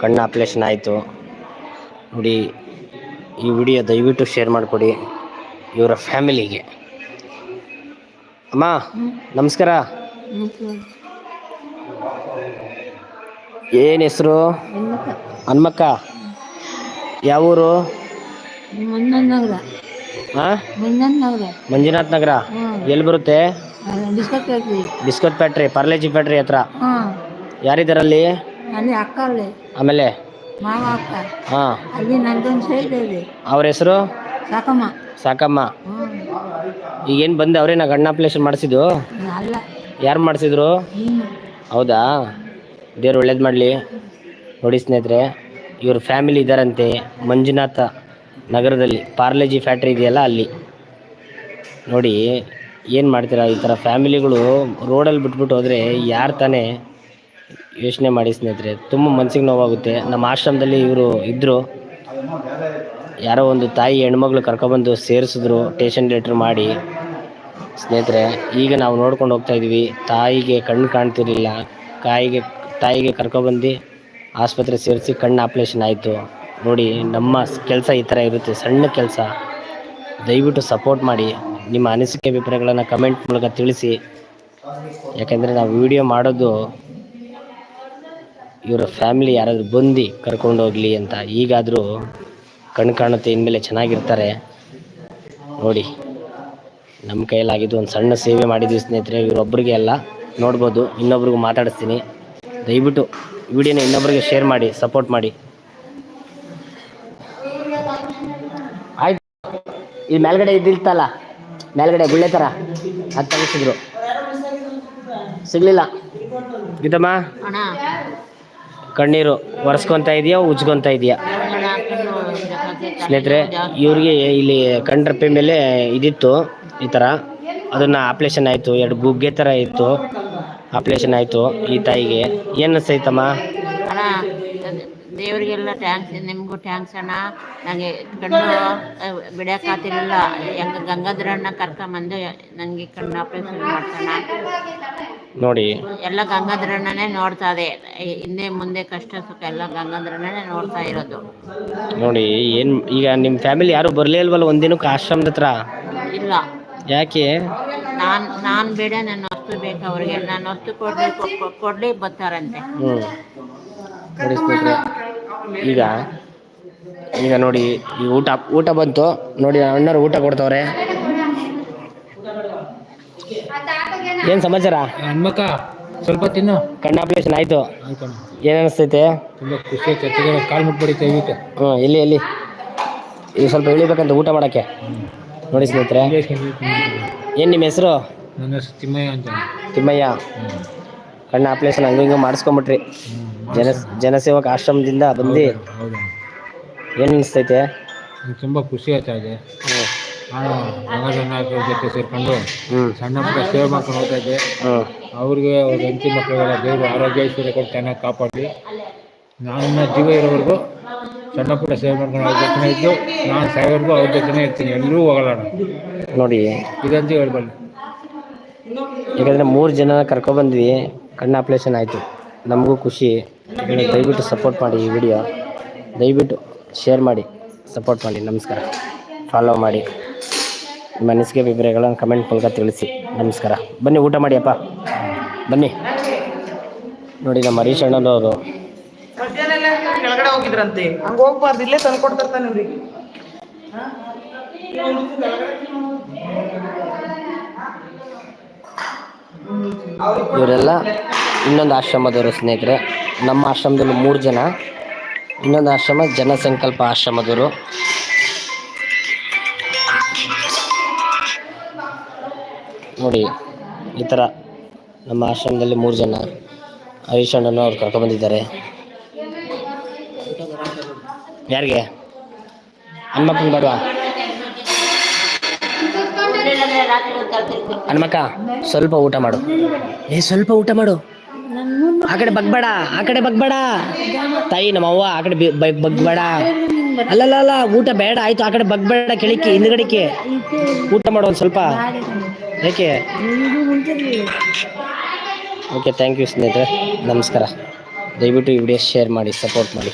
ಕಣ್ಣು ಆಪ್ರೇಷನ್ ಆಯಿತು. ನೋಡಿ ಈ ವಿಡಿಯೋ ದಯವಿಟ್ಟು ಶೇರ್ ಮಾಡಿಕೊಡಿ ಇವರ ಫ್ಯಾಮಿಲಿಗೆ. ಅಮ್ಮ ನಮಸ್ಕಾರ. ಏನು ಹೆಸರು? ಹನ್ಮಕ್ಕ. ಯಾವ ಊರು? ಮಂಜನಗರ ಹಾಂ ಮಂಜನಗರ ಮಂಜುನಾಥ್ ನಗರ. ಎಲ್ಲಿ ಬರುತ್ತೆ? Biscuit factory biscuit factory Parle G factory ಹತ್ರ. ಯಾರಿದ್ದಾರಲ್ಲಿ ಅಲ್ಲಿ ಅಕ್ಕ ಅವಳೆ ಆಮೇಲೆ? ಮಾವ ಅಕ್ಕ. ಹಾಂ. ಅಲ್ಲಿ ನಂದೊಂದು ಸೈಡ್ ಇದೆ. ಅವ್ರ ಹೆಸರು? ಸಾಕಮ್ಮ. ಸಾಕಮ್ಮ. ಹ್ಞೂ ಈಗೇನು ಅವ್ರೇನ ಅವರೇ ಗಣ್ಣಾ ಗಣ್ಣ ಆಪ್ರೇಷನ್ ಮಾಡಿಸಿದ್ದು ಅಲ್ಲ. ಯಾರು ಮಾಡಿಸಿದ್ರು? ನೀನು ಹೌದಾ? ದೇವ್ರು ಒಳ್ಳೇದು ಮಾಡಲಿ. ನೋಡಿ ಸ್ನೇಹಿತರೆ ಇವ್ರ ಫ್ಯಾಮಿಲಿ ಇದ್ದಾರಂತೆ ಮಂಜುನಾಥ ನಗರದಲ್ಲಿ. ಪಾರ್ಲೇಜಿ ಫ್ಯಾಕ್ಟ್ರಿ ಇದೆಯಲ್ಲ ಅಲ್ಲಿ. ನೋಡಿ ಏನು ಮಾಡ್ತೀರಾ ಈ ಥರ ಫ್ಯಾಮಿಲಿಗಳು ರೋಡಲ್ಲಿ ಬಿಟ್ಬಿಟ್ಟು ಹೋದರೆ ಯಾರು ತಾನೇ ಯೋಚನೆ ಮಾಡಿ ಸ್ನೇಹಿತರೆ, ತುಂಬ ಮನಸ್ಸಿಗೆ ನೋವಾಗುತ್ತೆ. ನಮ್ಮ ಆಶ್ರಮದಲ್ಲಿ ಇವರು ಇದ್ದರು ಯಾರೋ ಒಂದು ತಾಯಿ ಹೆಣ್ಮಗಳು ಕರ್ಕೊಬಂದು ಸೇರಿಸಿದ್ರು ಟೇಷನ್ ಲೆಟ್ರ್ ಮಾಡಿ. ಸ್ನೇಹಿತರೆ, ಈಗ ನಾವು ನೋಡ್ಕೊಂಡು ಹೋಗ್ತಾ ಇದ್ದೀವಿ. ತಾಯಿಗೆ ಕಣ್ಣು ಕಾಣ್ತಿರಲಿಲ್ಲ. ಕಾಯಿಗೆ, ತಾಯಿಗೆ ಕರ್ಕೊಬಂದು ಆಸ್ಪತ್ರೆ ಸೇರಿಸಿ ಕಣ್ಣು ಆಪ್ರೇಷನ್ ಆಯಿತು. ನೋಡಿ, ನಮ್ಮ ಕೆಲಸ ಈ ಥರ ಇರುತ್ತೆ. ಸಣ್ಣ ಕೆಲಸ. ದಯವಿಟ್ಟು ಸಪೋರ್ಟ್ ಮಾಡಿ. ನಿಮ್ಮ ಅನಿಸಿಕೆ ಅಭಿಪ್ರಾಯಗಳನ್ನು ಕಮೆಂಟ್ ಮೂಲಕ ತಿಳಿಸಿ. ಯಾಕೆಂದರೆ ನಾವು ವಿಡಿಯೋ ಮಾಡೋದು ಇವರ ಫ್ಯಾಮಿಲಿ ಯಾರಾದರೂ ಬಂದು ಕರ್ಕೊಂಡು ಹೋಗಲಿ ಅಂತ ಈಗಾದರೂ ಕಣ್ ಕಾಣುತ್ತೆ, ಇನ್ಮೇಲೆ ಚೆನ್ನಾಗಿರ್ತಾರೆ. ನೋಡಿ, ನಮ್ಮ ಕೈಯಲ್ಲಾಗಿದ್ದು ಒಂದು ಸಣ್ಣ ಸೇವೆ ಮಾಡಿದ್ವಿ ಸ್ನೇಹಿತರೆ ಇವರೊಬ್ಬರಿಗೆ ಎಲ್ಲ ನೋಡ್ಬೋದು, ಇನ್ನೊಬ್ರಿಗೂ ಮಾತಾಡಿಸ್ತೀನಿ. ದಯವಿಟ್ಟು ವಿಡಿಯೋನ ಇನ್ನೊಬ್ರಿಗೆ ಶೇರ್ ಮಾಡಿ ಸಪೋರ್ಟ್ ಮಾಡಿ. ಆಯ್ತು. ಈ ಮೇಲ್ಗಡೆ ಇದ್ದಿರ್ತಲ್ಲ ಮೇಲ್ಗಡೆ ಗುಳ್ಳೆ ಥರ ಅದು ತಗಿಸಿದ್ರು ಸಿಗಲಿಲ್ಲ. ಇದಮ್ಮ ಕಣ್ಣೀರು ಒರೆಸ್ಕೊತಾ ಇದೆಯಾ ಉಜ್ಕೊತಾ ಇದೆಯಾ? ಸ್ನೇಹಿತರೆ, ಇವ್ರಿಗೆ ಇಲ್ಲಿ ಕಣ್ರಪ್ಪೆ ಮೇಲೆ ಇದಿತ್ತು, ಈ ಥರ. ಅದನ್ನು ಆಪ್ರೇಷನ್ ಆಯಿತು, ಎರಡು ಗುಗ್ಗೆ ಥರ ಇತ್ತು. ಆಪ್ರೇಷನ್ ಆಯಿತು ಈ ತಾಯಿಗೆ. ಏನು ಅನಿಸ್ತೈತಮ್ಮ ದೇವರಿಗೆಲ್ಲ ಟ್ಯಾಂಕ್ಸ್ ನಿಮಗೂ ಥ್ಯಾಂಕ್ಸ್ ಅಣ್ಣ. ನನಗೆ ಕಣ್ಣು ಬಿಡೋಕ್ಕಾಗ್ತಿರ್ಲಿಲ್ಲ ಹೆಂಗೆ ಗಂಗಾಧರಣ್ಣ ಕರ್ಕೊಂಬಂದು ನನಗೆ ಕಣ್ಣು ಆಪರೇಷನ್ ಮಾಡ್ತಾನ ನೋಡಿ. ಎಲ್ಲ ಗಂಗಾಧರಣ್ಣನೇ ನೋಡ್ತಾ ಇದೆ. ಹಿಂದೆ ಮುಂದೆ ಕಷ್ಟ ಸುಖ ಎಲ್ಲ ಗಂಗಾಧರಣ್ಣನೇ ನೋಡ್ತಾ ಇರೋದು. ನೋಡಿ ಏನು ಈಗ ನಿಮ್ಮ ಫ್ಯಾಮಿಲಿ ಯಾರು ಬರಲೇ ಇಲ್ವಲ್ಲ ಒಂದಿನಕ್ಕೆ ಆಶ್ರಮದ ಹತ್ರ? ಇಲ್ಲ. ಯಾಕೆ? ನಾನು ನಾನು ಬೇಡ ನನ್ನ ವಸ್ತು ಬೇಕು ಅವ್ರಿಗೆ. ನಾನು ವಸ್ತು ಕೊಡಲಿ ಕೊಡ್ಲಿ ಬರ್ತಾರಂತೆ. ಹ್ಞೂ ಈಗ ಈಗ ನೋಡಿ ಈ ಊಟ ಊಟ ಬಂತು. ನೋಡಿ ಅಣ್ಣರು ಊಟ ಕೊಡ್ತವ್ರೆ. ಏನು ಸಮಾಚಾರ? ಹಣ್ಮಕ್ಕ ಸ್ವಲ್ಪ ತಿನ್ನು. ಕಣ್ಣು ಆಪರೇಷನ್ ಆಯಿತು. ಏನು ಅನಿಸ್ತೈತೆ? ತುಂಬ ಖುಷಿ ಆಯ್ತು ಕಾಲು ಹ್ಞೂ ಎಲ್ಲಿ ಎಲ್ಲಿ ಈಗ. ಸ್ವಲ್ಪ ಇಳಿಬೇಕಂತ ಊಟ ಮಾಡೋಕ್ಕೆ. ನೋಡಿ ಸ್ನೇಹಿತರೆ. ಏನು ನಿಮ್ಮ ಹೆಸರು? ನನ್ನ ಹೆಸರು ತಿಮ್ಮಯ್ಯ ಅಂತ. ತಿಮ್ಮಯ್ಯ. ಕಣ್ಣು ಆಪ್ರೇಷನ್ ಹಂಗೆ ಹಿಂಗೆ ಮಾಡಿಸ್ಕೊಂಬಿಟ್ರಿ. ಜನ ಜನಸೇವಕ ಆಶ್ರಮದಿಂದ ಬಂದು ಹೌದು ಏನು ಅನಿಸ್ತೈತೆ? ತುಂಬಾ ತುಂಬ ಖುಷಿ ಇದೆ. ನಾನು ನಾಯಕರ ಜೊತೆ ಸೇರ್ಕೊಂಡು ಹ್ಞೂ ಸಣ್ಣ ಪುಟ್ಟ ಸೇವೆ ಮಾಡ್ಕೊಂಡು ಹೋಗ್ತಾ ಇದ್ದೆ ಹ್ಞೂ ಅವ್ರಿಗೆ ಅವ್ರ ಹೆಂಡತಿ ಮಕ್ಕಳಿಗೆಲ್ಲ ದೇವರು ಆರೋಗ್ಯ ಐಶ್ವರ್ಯ ಕೊಟ್ಟು ಚೆನ್ನಾಗಿ ಕಾಪಾಡಲಿ ನಾನು ಜೀವ ಇರೋವರೆಗೂ ಸಣ್ಣ ಪುಟ್ಟ ಸೇವೆ ಮಾಡ್ಕೊಂಡು ಅವ್ರ ಜೊತೆ ಇದ್ದು ನಾನು ಸಾಯೋವರೆಗೂ ಅವ್ರ ಜೊತೆ ಇರ್ತೀನಿ. ಎಲ್ಲರೂ ಹೋಗಲ್ಲ ನಾನು. ನೋಡಿ. ಇದಂತ ಹೇಳ್ಬಲ್ಲೆ. ಯಾಕಂದರೆ ಮೂರು ಜನ ಕರ್ಕೊಬಂದ್ವಿ ಕಣ್ಣು ಆಪ್ರೇಷನ್ ಆಯಿತು. ನಮಗೂ ಖುಷಿ. ದಯವಿಟ್ಟು ಸಪೋರ್ಟ್ ಮಾಡಿ ಈ ವಿಡಿಯೋ ದಯವಿಟ್ಟು ಶೇರ್ ಮಾಡಿ ಸಪೋರ್ಟ್ ಮಾಡಿ, ನಮಸ್ಕಾರ. ಫಾಲೋ ಮಾಡಿ. ನಿಮ್ಮ ಅನಿಸಿಕೆ ಅಭಿಪ್ರಾಯಗಳನ್ನು ಕಮೆಂಟ್ ಮೂಲಕ ತಿಳಿಸಿ. ನಮಸ್ಕಾರ. ಬನ್ನಿ, ಊಟ ಮಾಡಿ ಅಪ್ಪ. ಬನ್ನಿ. ನೋಡಿ, ನಮ್ಮ ಹರೀಶ್ ಅಣ್ಣನವರು. ಅದು ಹೋಗಿದ್ರಂತೆ. ಹಂಗೆ ಹೋಗ್ಬಾರ್ದು, ಇಲ್ಲೇ ತಂದು ಕೊಡ್ತಿರ್ತಾನೆ ಇವ್ರಿಗೆ. ಇವರೆಲ್ಲ ಇನ್ನೊಂದು ಆಶ್ರಮದವರು ಸ್ನೇಹಿತರೆ. ನಮ್ಮ ಆಶ್ರಮದಲ್ಲಿ ಮೂರು ಜನ. ಇನ್ನೊಂದು ಆಶ್ರಮ, ಜನಸಂಕಲ್ಪ ಆಶ್ರಮದವರು. ನೋಡಿ, ಈ ಥರ ನಮ್ಮ ಆಶ್ರಮದಲ್ಲಿ ಮೂರು ಜನ. ಹರೀಶ್ ಅಣ್ಣನು ಅವ್ರು ಕರ್ಕೊಂಡ್ಬಂದಿದ್ದಾರೆ ಯಾರಿಗೆ? ಹನುಮಕ್ಕನ ಬೇಡವಾ? ಹನುಮಕ್ಕ, ಸ್ವಲ್ಪ ಊಟ ಮಾಡು. ಏ, ಸ್ವಲ್ಪ ಊಟ ಮಾಡು. ಆ ಕಡೆ ಬಗ್ಬೇಡ, ಆ ಕಡೆ ಬಗ್ಬೇಡ. ತಾಯಿ, ನಮ್ಮವ್ವ, ಆ ಕಡೆ ಬಗ್ಬೇಡ. ಅಲ್ಲಲ್ಲ ಅಲ್ಲ ಊಟ ಬೇಡ, ಆಯ್ತು, ಆ ಕಡೆ ಬಗ್ಬೇಡ, ಕೆಳಕ್ಕೆ ಹಿಂದ್ಗಡೆಗೆ ಊಟ ಮಾಡು ಒಂದು ಸ್ವಲ್ಪ. ಏಕೆ ಓಕೆ ಥ್ಯಾಂಕ್ ಯು ಸ್ನೇಹಿತರೆ. ನಮಸ್ಕಾರ. ದಯವಿಟ್ಟು ಈ ವಿಡಿಯೋ ಶೇರ್ ಮಾಡಿ ಸಪೋರ್ಟ್ ಮಾಡಿ.